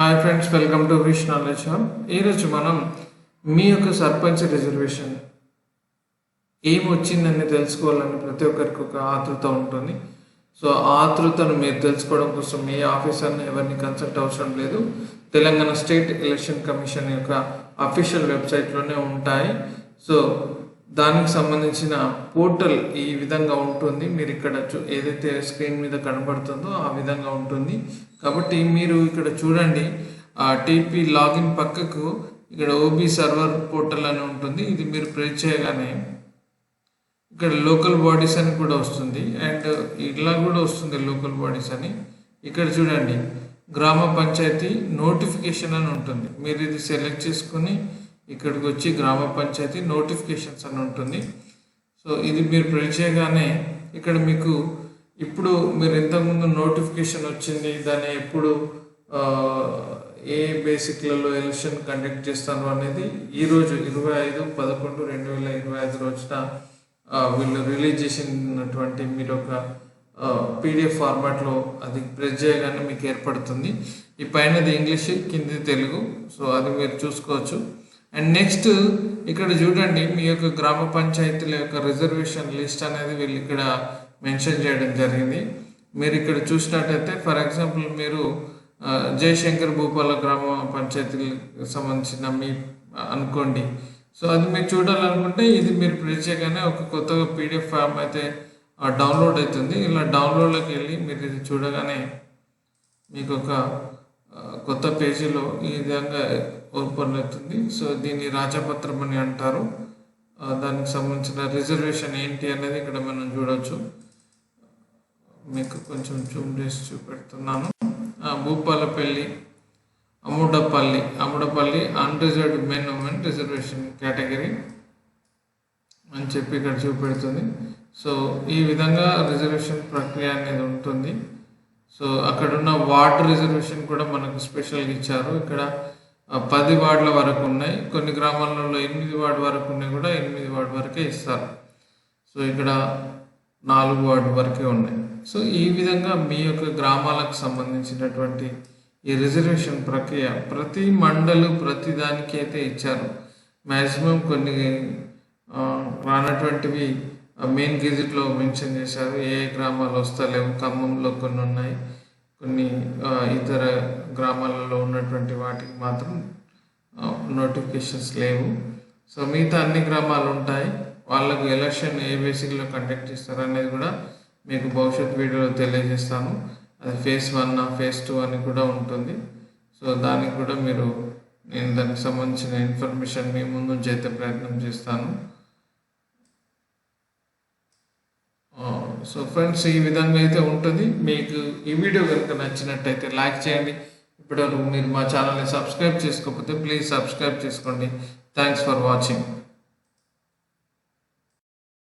Hi friends welcome to wish knowledge hub ఈరోజు మనం మీ యొక్క సర్పంచ్ రిజర్వేషన్ ఏం వచ్చిందని తెలుసుకోవాలని ప్రతి ఒక్కరికి ఒక ఆతృత ఉంటుంది. సో ఆ ఆతృతను మీరు తెలుసుకోవడం కోసం మీ ఆఫీసర్ని ఎవరిని కన్సల్ట్ అవసరం లేదు. తెలంగాణ స్టేట్ ఎలక్షన్ కమిషన్ యొక్క అఫీషియల్ వెబ్సైట్లోనే ఉంటాయి. సో దానికి సంబంధించిన పోర్టల్ ఈ విధంగా ఉంటుంది. మీరు ఇక్కడ ఏదైతే స్క్రీన్ మీద కనబడుతుందో ఆ విధంగా ఉంటుంది. కాబట్టి మీరు ఇక్కడ చూడండి. టీపీ లాగిన్ పక్కకు ఇక్కడ ఓబీ సర్వర్ పోర్టల్ అని ఉంటుంది. ఇది మీరు ప్రెస్ చేయగానే ఇక్కడ లోకల్ బాడీస్ అని కూడా వస్తుంది. అండ్ ఇలా కూడా వస్తుంది లోకల్ బాడీస్ అని. ఇక్కడ చూడండి. గ్రామ పంచాయతీ నోటిఫికేషన్ అని ఉంటుంది. మీరు ఇది సెలెక్ట్ చేసుకొని ఇక్కడికి వచ్చి గ్రామ పంచాయతీ నోటిఫికేషన్స్ అని ఉంటుంది. సో ఇది మీరు ప్రెస్ చేయగానే ఇక్కడ మీకు ఇప్పుడు మీరు ఇంతకుముందు నోటిఫికేషన్ వచ్చింది దాన్ని ఎప్పుడు ఏ బేసిక్లలో ఎలక్షన్ కండక్ట్ చేస్తాను అనేది ఈరోజు ఇరవై ఐదు పదకొండు రెండు వేల ఇరవై ఐదు రోజున వీళ్ళు రిలీజ్ చేసినటువంటి మీరు ఒక పీడిఎఫ్ ఫార్మాట్లో అది ప్రెస్ చేయగానే మీకు ఏర్పడుతుంది. ఈ పైనది ఇంగ్లీష్ కింది తెలుగు. సో అది మీరు చూసుకోవచ్చు. అండ్ నెక్స్ట్ ఇక్కడ చూడండి మీ యొక్క గ్రామ పంచాయతీల యొక్క రిజర్వేషన్ లిస్ట్ అనేది వీళ్ళు ఇక్కడ మెన్షన్ చేయడం జరిగింది. మీరు ఇక్కడ చూసినట్టయితే ఫర్ ఎగ్జాంపుల్ మీరు జయశంకర్ భూపాల గ్రామ పంచాయతీలకు సంబంధించిన మీ అనుకోండి. సో అది మీరు చూడాలనుకుంటే ఇది మీరు ప్రింట్ చేయగానే ఒక కొత్తగా పీడిఎఫ్ ఫామ్ అయితే డౌన్లోడ్ అవుతుంది. ఇలా డౌన్లోడ్లోకి వెళ్ళి మీరు ఇది చూడగానే మీకు ఒక కొత్త పేజీలో ఈ విధంగా ఓపెన్ అవుతుంది. సో దీన్ని రాజపత్రం అని అంటారు. దానికి సంబంధించిన రిజర్వేషన్ ఏంటి అనేది ఇక్కడ మనం చూడవచ్చు మీకు కొంచెం జూమ్ చేసి చూపెడుతున్నాను. Bhupalpalli Ammudapalli Ammudapalli unreserved men women reservation category అని చెప్పి ఇక్కడ చూపెడుతుంది. సో ఈ విధంగా రిజర్వేషన్ ప్రక్రియ అనేది ఉంటుంది. సో అక్కడ ఉన్న వార్డ్ రిజర్వేషన్ కూడా మనకు స్పెషల్గా ఇచ్చారు. ఇక్కడ పది వార్డుల వరకు ఉన్నాయి. కొన్ని గ్రామాలలో ఎనిమిది వార్డు వరకు ఉన్నాయి కూడా ఎనిమిది వార్డు వరకే ఇస్తారు. సో ఇక్కడ నాలుగు వార్డు వరకే ఉన్నాయి. సో ఈ విధంగా మీ యొక్క గ్రామాలకు సంబంధించినటువంటి ఈ రిజర్వేషన్ ప్రక్రియ ప్రతి మండలు ప్రతి దానికి అయితే ఇచ్చారు. మ్యాక్సిమం కొన్ని రానటువంటివి మెయిన్ గెజిట్లో మెన్షన్ చేశారు. ఏ గ్రామాలు వస్తలేవు. ఖమ్మంలో కొన్ని ఉన్నాయి. కొన్ని ఇతర గ్రామాలలో ఉన్నటువంటి వాటికి మాత్రం నోటిఫికేషన్స్ లేవు. సో మిగతా అన్ని గ్రామాలు ఉంటాయి. వాళ్ళకు ఎలక్షన్ ఏ బేసిక్లో కండక్ట్ చేస్తారు అనేది కూడా మీకు భవిష్యత్ వీడియోలో తెలియజేస్తాను. అది ఫేస్ వన్ ఫేస్ టూ అని కూడా ఉంటుంది. సో దానికి కూడా మీరు నేను దానికి సంబంధించిన ఇన్ఫర్మేషన్ మీ ముందు చేసే ప్రయత్నం చేస్తాను. సో ఫ్రెండ్స్ ఈ విధంగా అయితే ఉంటుంది. మీకు ఈ వీడియో కనుక నచ్చినట్టయితే లైక్ చేయండి. ఇప్పటివరకు మీరు మా ఛానల్ని సబ్స్క్రైబ్ చేసుకోకపోతే ప్లీజ్ సబ్స్క్రైబ్ చేసుకోండి. Thanks for watching